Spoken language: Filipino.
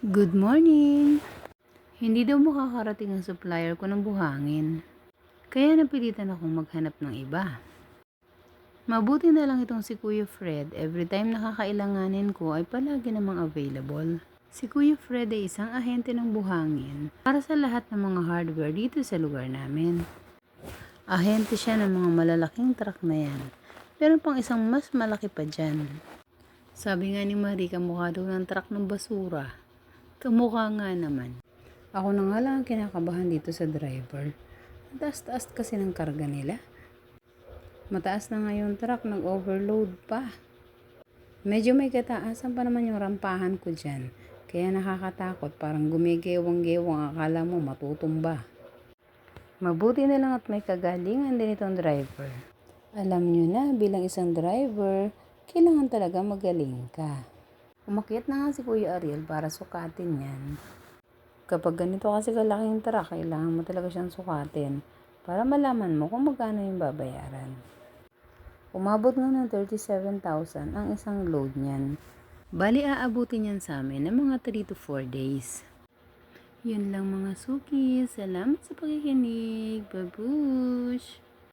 Good morning! Hindi daw makakarating ang supplier ko ng buhangin. Kaya napilitan akong maghanap ng iba. Mabuti na lang itong si Kuya Fred. Every time nakakailanganin ko ay palagi namang available. Si Kuya Fred ay isang ahente ng buhangin para sa lahat ng mga hardware dito sa lugar namin. Ahente siya ng mga malalaking truck na yan. Meron pang isang mas malaki pa dyan. Sabi nga ni Marie, kamukha daw ng truck ng basura. Kamukha nga naman. Ako na nga lang ang kinakabahan dito sa driver. Taas-taas kasi ng karga nila. Mataas na nga yung truck, nag-overload pa. Medyo may kataasan pa naman yung rampahan ko dyan. Kaya nakakatakot, parang gumigewang-gewang akala mo matutumba. Mabuti na lang at may kagalingan din itong driver. Alam nyo na, bilang isang driver, kailangan talaga magaling ka. Umakyat na nga si Kuya Ariel para sukatin yan. Kapag ganito kasi kalaking truck, kailangan mo talaga siyang sukatin para malaman mo kung magkano yung babayaran. Umabot nga ng 37,000 ang isang load niyan. Bali aabutin yan sa amin ng mga 3 to 4 days. Yun lang mga suki. Salamat sa pakikinig. Babush!